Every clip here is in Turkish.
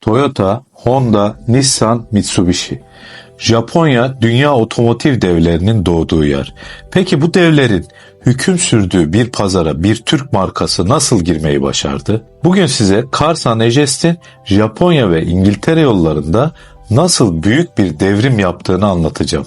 Toyota, Honda, Nissan, Mitsubishi. Japonya dünya otomotiv devlerinin doğduğu yer. Peki bu devlerin hüküm sürdüğü bir pazara bir Türk markası nasıl girmeyi başardı? Bugün size Karsan Ejest'in Japonya ve İngiltere yollarında nasıl büyük bir devrim yaptığını anlatacağım.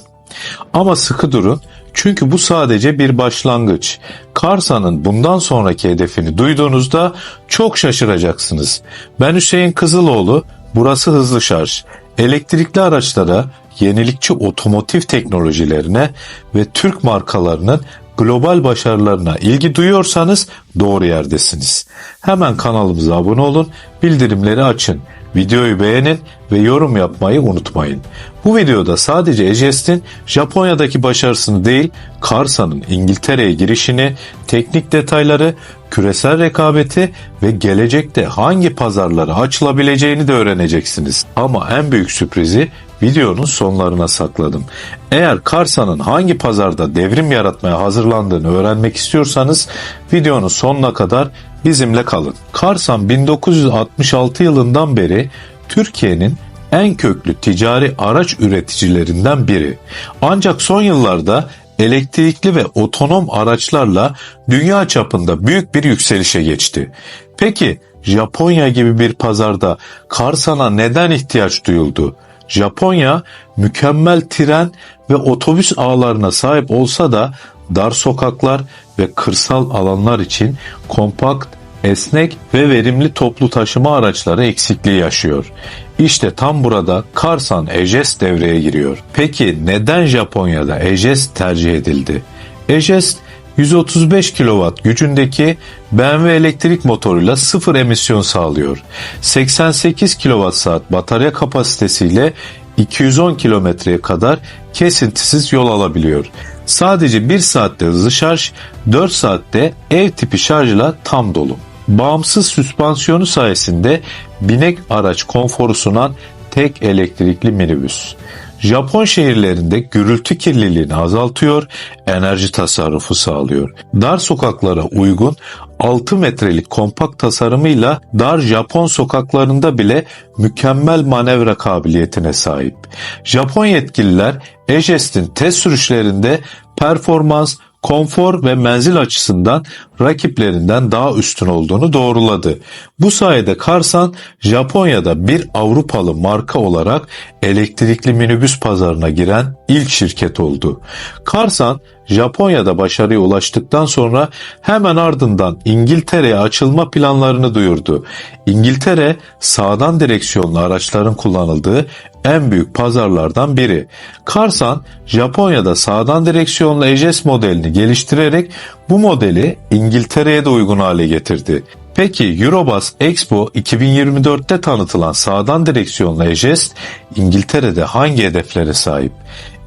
Ama sıkı durun çünkü bu sadece bir başlangıç. Karsa'nın bundan sonraki hedefini duyduğunuzda çok şaşıracaksınız. Ben Hüseyin Kızıloğlu, burası Hızlı Şarj. Elektrikli araçlara, yenilikçi otomotiv teknolojilerine ve Türk markalarının global başarılarına ilgi duyuyorsanız doğru yerdesiniz. Hemen kanalımıza abone olun, bildirimleri açın. Videoyu beğenin ve yorum yapmayı unutmayın. Bu videoda sadece Ejest'in Japonya'daki başarısını değil, Karsa'nın İngiltere'ye girişini, teknik detayları, küresel rekabeti ve gelecekte hangi pazarlara açılabileceğini de öğreneceksiniz. Ama en büyük sürprizi videonun sonlarına sakladım. Eğer Karsa'nın hangi pazarda devrim yaratmaya hazırlandığını öğrenmek istiyorsanız videonun sonuna kadar bizimle kalın. Karsan 1966 yılından beri Türkiye'nin en köklü ticari araç üreticilerinden biri. Ancak son yıllarda elektrikli ve otonom araçlarla dünya çapında büyük bir yükselişe geçti. Peki Japonya gibi bir pazarda Karsan'a neden ihtiyaç duyuldu? Japonya mükemmel tren ve otobüs ağlarına sahip olsa da dar sokaklar ve kırsal alanlar için kompakt, esnek ve verimli toplu taşıma araçları eksikliği yaşıyor. İşte tam burada Karsan Ejes devreye giriyor. Peki neden Japonya'da Ejes tercih edildi? Ejes 135 kW gücündeki BMW elektrik motoruyla sıfır emisyon sağlıyor. 88 kWh batarya kapasitesiyle 210 kilometreye kadar kesintisiz yol alabiliyor. Sadece 1 saatte hızlı şarj, 4 saatte ev tipi şarjla tam dolu. Bağımsız süspansiyonu sayesinde binek araç konforu sunan tek elektrikli minibüs. Japon şehirlerinde gürültü kirliliğini azaltıyor, enerji tasarrufu sağlıyor. Dar sokaklara uygun 6 metrelik kompakt tasarımıyla dar Japon sokaklarında bile mükemmel manevra kabiliyetine sahip. Japon yetkililer Ejes'in test sürüşlerinde performans, konfor ve menzil açısından rakiplerinden daha üstün olduğunu doğruladı. Bu sayede Karsan Japonya'da bir Avrupalı marka olarak elektrikli minibüs pazarına giren ilk şirket oldu. Karsan Japonya'da başarıya ulaştıktan sonra hemen ardından İngiltere'ye açılma planlarını duyurdu. İngiltere sağdan direksiyonlu araçların kullanıldığı en büyük pazarlardan biri. Karsan Japonya'da sağdan direksiyonlu Ejes modelini geliştirerek bu modeli İngiltere'ye de uygun hale getirdi. Peki Eurobus Expo 2024'te tanıtılan sağdan direksiyonlu Ejes İngiltere'de hangi hedeflere sahip?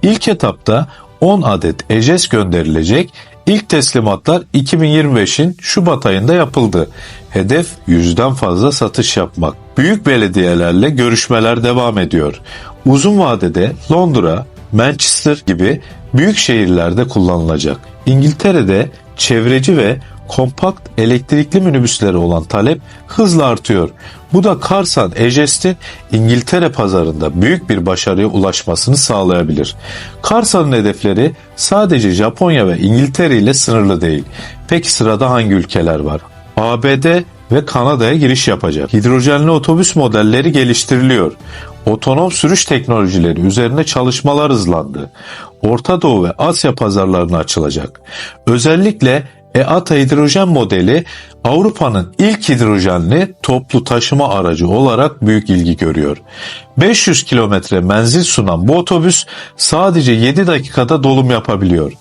İlk etapta 10 adet Ejes gönderilecek. İlk teslimatlar 2025'in Şubat ayında yapıldı. Hedef yüzden fazla satış yapmak. Büyük belediyelerle görüşmeler devam ediyor. Uzun vadede Londra, Manchester gibi büyük şehirlerde kullanılacak. İngiltere'de çevreci ve kompakt elektrikli minibüsleri olan talep hızla artıyor. Bu da Karsan Ejes'in İngiltere pazarında büyük bir başarıya ulaşmasını sağlayabilir. Karsan'ın hedefleri sadece Japonya ve İngiltere ile sınırlı değil. Peki sırada hangi ülkeler var? ABD ve Kanada'ya giriş yapacak. Hidrojenli otobüs modelleri geliştiriliyor. Otonom sürüş teknolojileri üzerine çalışmalar hızlandı. Orta Doğu ve Asya pazarlarına açılacak. Özellikle EATA hidrojen modeli Avrupa'nın ilk hidrojenli toplu taşıma aracı olarak büyük ilgi görüyor. 500 kilometre menzil sunan bu otobüs sadece 7 dakikada dolum yapabiliyor.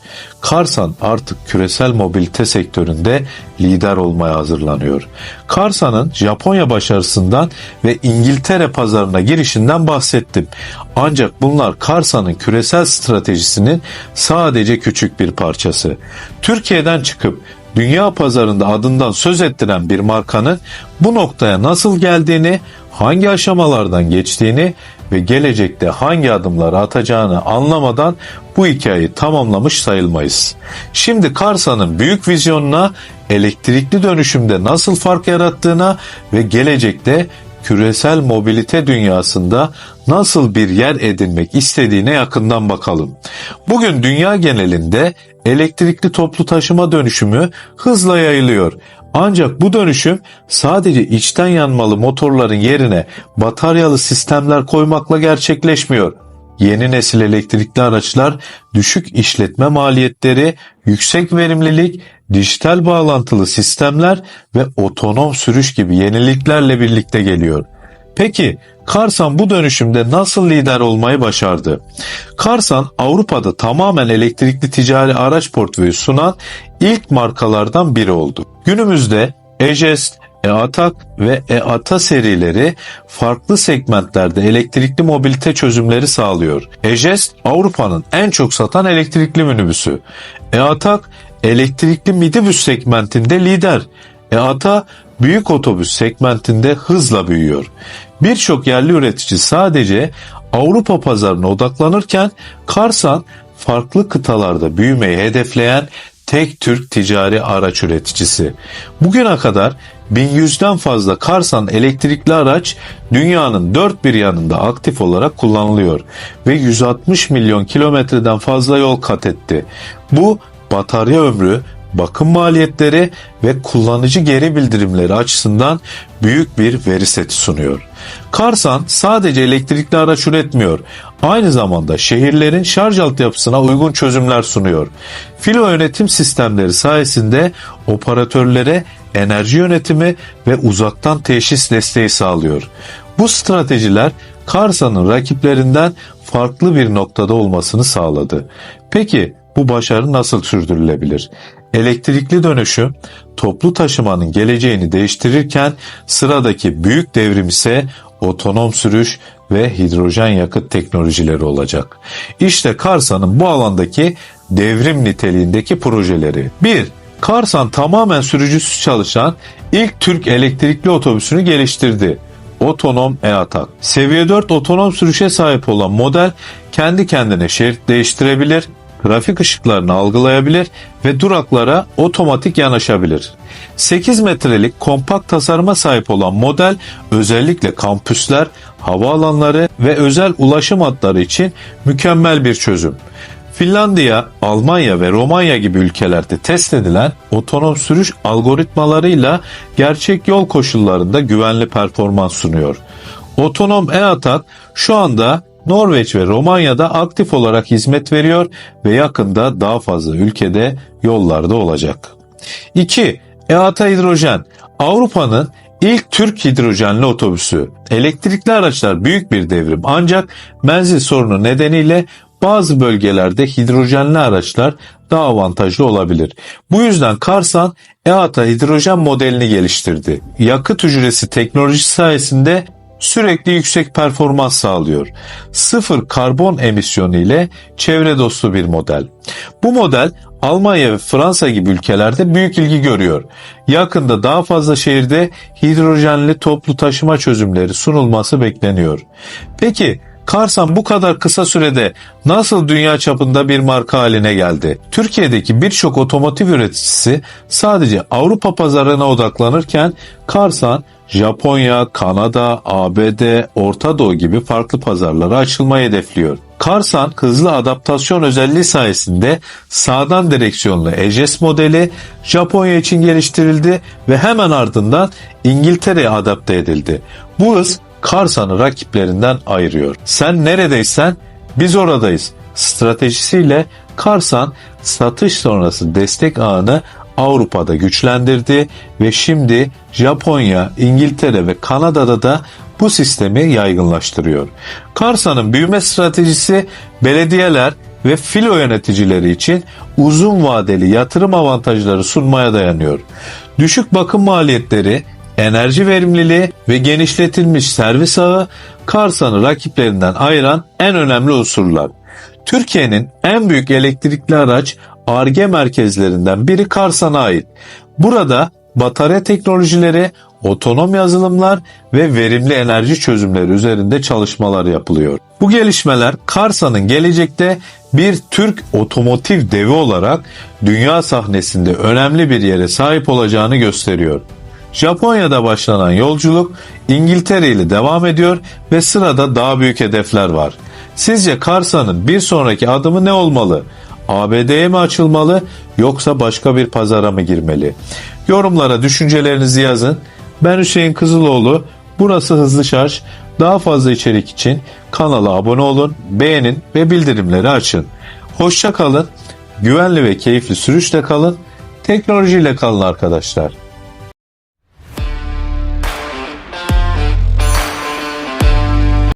Karsan artık küresel mobilite sektöründe lider olmaya hazırlanıyor. Karsa'nın Japonya başarısından ve İngiltere pazarına girişinden bahsettim. Ancak bunlar Karsa'nın küresel stratejisinin sadece küçük bir parçası. Türkiye'den çıkıp dünya pazarında adından söz ettiren bir markanın bu noktaya nasıl geldiğini, hangi aşamalardan geçtiğini ve gelecekte hangi adımları atacağını anlamadan bu hikayeyi tamamlamış sayılmayız. Şimdi Karsa'nın büyük vizyonuna, elektrikli dönüşümde nasıl fark yarattığına ve gelecekte küresel mobilite dünyasında nasıl bir yer edinmek istediğine yakından bakalım. Bugün dünya genelinde elektrikli toplu taşıma dönüşümü hızla yayılıyor. Ancak bu dönüşüm sadece içten yanmalı motorların yerine bataryalı sistemler koymakla gerçekleşmiyor. Yeni nesil elektrikli araçlar düşük işletme maliyetleri, yüksek verimlilik, dijital bağlantılı sistemler ve otonom sürüş gibi yeniliklerle birlikte geliyor. Peki Karsan bu dönüşümde nasıl lider olmayı başardı? Karsan Avrupa'da tamamen elektrikli ticari araç portföyü sunan ilk markalardan biri oldu. Günümüzde Ejest, e-Atak ve e-Ata serileri farklı segmentlerde elektrikli mobilite çözümleri sağlıyor. Ejest Avrupa'nın en çok satan elektrikli minibüsü. e-Atak elektrikli midibüs segmentinde lider. e-Ata büyük otobüs segmentinde hızla büyüyor. Birçok yerli üretici sadece Avrupa pazarına odaklanırken Karsan farklı kıtalarda büyümeyi hedefleyen tek Türk ticari araç üreticisi. Bugüne kadar 1100'den fazla Karsan elektrikli araç dünyanın dört bir yanında aktif olarak kullanılıyor ve 160 milyon kilometreden fazla yol kat etti. Bu batarya ömrü, bakım maliyetleri ve kullanıcı geri bildirimleri açısından büyük bir veri seti sunuyor. Karsan sadece elektrikli araç üretmiyor. Aynı zamanda şehirlerin şarj altyapısına uygun çözümler sunuyor. Filo yönetim sistemleri sayesinde operatörlere enerji yönetimi ve uzaktan teşhis desteği sağlıyor. Bu stratejiler Karsan'ın rakiplerinden farklı bir noktada olmasını sağladı. Peki bu başarı nasıl sürdürülebilir? Elektrikli dönüşüm toplu taşımanın geleceğini değiştirirken sıradaki büyük devrim ise otonom sürüş ve hidrojen yakıt teknolojileri olacak. İşte Karsan'ın bu alandaki devrim niteliğindeki projeleri. 1. Karsan tamamen sürücüsüz çalışan ilk Türk elektrikli otobüsünü geliştirdi. Otonom e-Atak. Seviye 4 otonom sürüşe sahip olan model kendi kendine şerit değiştirebilir, trafik ışıklarını algılayabilir ve duraklara otomatik yanaşabilir. 8 metrelik kompakt tasarıma sahip olan model özellikle kampüsler, havaalanları ve özel ulaşım hatları için mükemmel bir çözüm. Finlandiya, Almanya ve Romanya gibi ülkelerde test edilen otonom sürüş algoritmalarıyla gerçek yol koşullarında güvenli performans sunuyor. Otonom e-Atak şu anda Norveç ve Romanya'da aktif olarak hizmet veriyor ve yakında daha fazla ülkede yollarda olacak. 2. EATA Hidrojen Avrupa'nın ilk Türk hidrojenli otobüsü. Elektrikli araçlar büyük bir devrim ancak menzil sorunu nedeniyle bazı bölgelerde hidrojenli araçlar daha avantajlı olabilir. Bu yüzden Karsan EATA hidrojen modelini geliştirdi. Yakıt hücresi teknolojisi sayesinde sürekli yüksek performans sağlıyor. Sıfır karbon emisyonu ile çevre dostu bir model. Bu model Almanya ve Fransa gibi ülkelerde büyük ilgi görüyor. Yakında daha fazla şehirde hidrojenli toplu taşıma çözümleri sunulması bekleniyor. Peki Karsan bu kadar kısa sürede nasıl dünya çapında bir marka haline geldi? Türkiye'deki birçok otomotiv üreticisi sadece Avrupa pazarına odaklanırken Karsan Japonya, Kanada, ABD, Orta Doğu gibi farklı pazarlara açılmayı hedefliyor. Karsan hızlı adaptasyon özelliği sayesinde sağdan direksiyonlu EJS modeli Japonya için geliştirildi ve hemen ardından İngiltere'ye adapte edildi. Bu hız Karsan'ı rakiplerinden ayırıyor. Sen neredeysen biz oradayız stratejisiyle Karsan satış sonrası destek ağını Avrupa'da güçlendirdi ve şimdi Japonya, İngiltere ve Kanada'da da bu sistemi yaygınlaştırıyor. Karsan'ın büyüme stratejisi belediyeler ve filo yöneticileri için uzun vadeli yatırım avantajları sunmaya dayanıyor. Düşük bakım maliyetleri, enerji verimliliği ve genişletilmiş servis ağı Karsan'ı rakiplerinden ayıran en önemli unsurlar. Türkiye'nin en büyük elektrikli araç ARGE merkezlerinden biri Karsan'a ait. Burada batarya teknolojileri, otonom yazılımlar ve verimli enerji çözümleri üzerinde çalışmalar yapılıyor. Bu gelişmeler Karsan'ın gelecekte bir Türk otomotiv devi olarak dünya sahnesinde önemli bir yere sahip olacağını gösteriyor. Japonya'da başlanan yolculuk İngiltere ile devam ediyor ve sırada daha büyük hedefler var. Sizce Karsa'nın bir sonraki adımı ne olmalı? ABD'ye mi açılmalı yoksa başka bir pazara mı girmeli? Yorumlara düşüncelerinizi yazın. Ben Hüseyin Kızıloğlu. Burası Hızlı Şarj. Daha fazla içerik için kanala abone olun, beğenin ve bildirimleri açın. Hoşça kalın, güvenli ve keyifli sürüşte kalın, teknolojiyle kalın arkadaşlar.